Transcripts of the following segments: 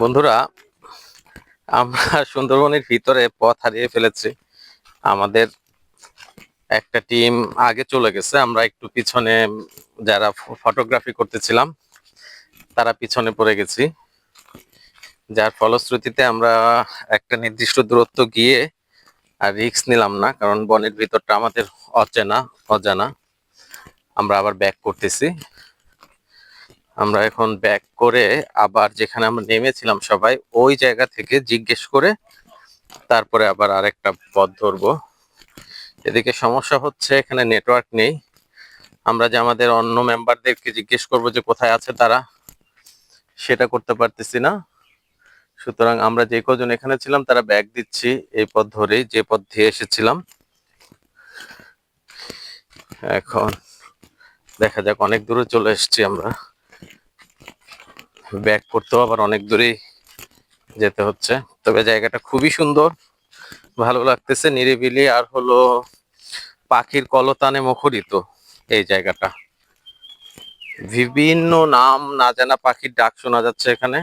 বন্ধুরা, আমরা সুন্দরবনের ভিতরে পথ হারিয়ে ফেলেছি। আমাদের একটা টিম আগে চলে গেছে, আমরা একটু পিছনে যারা ফটোগ্রাফি করতেছিলাম, তারা পিছনে পড়ে গেছি। যার ফলশ্রুতিতে আমরা একটা নির্দিষ্ট দূরত্ব গিয়ে আর রিস্ক নিলাম না, কারণ বনের ভিতরটা আমাদের অচেনা, অজানা। আমরা আবার ব্যাক করতেছি। আমরা এখন ব্যাক করে আবার যেখানে আমরা নেমেছিলাম সবাই, ওই জায়গা থেকে জিজ্ঞেস করে তারপরে আবার আরেকটা পথ ধরবো। এদিকে সমস্যা হচ্ছে, এখানে নেটওয়ার্ক নেই। আমরা যে আমাদের অন্য মেম্বারদেরকে জিজ্ঞেস করব যে কোথায় আছে তারা, সেটা করতে পারতেছি না। সুতরাং আমরা যে কজন এখানে ছিলাম, তারা ব্যাগ দিচ্ছি এই পথ ধরেই, যে পথ দিয়ে এসেছিলাম। এখন দেখা যাক, অনেক দূরে চলে এসেছি আমরা। ব্যাক করতেও আবার অনেক দূরেই যেতে হচ্ছে। তবে জায়গাটা খুবই সুন্দর, ভালো লাগতেছে নিরিবিলি, আর হলো পাখির কলতানে মুখরিত এই জায়গাটা। বিভিন্ন নাম না জানা পাখির ডাক শোনা যাচ্ছে এখানে।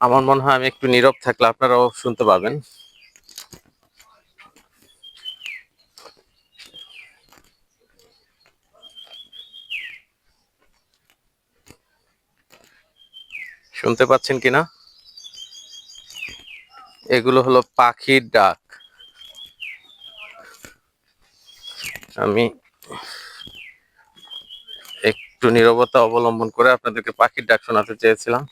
আমার মনে হয় আমি একটু নীরব থাকলে আপনারাও শুনতে পাবেন। শুনতে পাচ্ছেন কিনা এগুলো হলো পাখির ডাক। আমি একটু নিরবতা অবলম্বন করে আপনাদেরকে পাখির ডাক শোনাতে চেয়েছিলাম।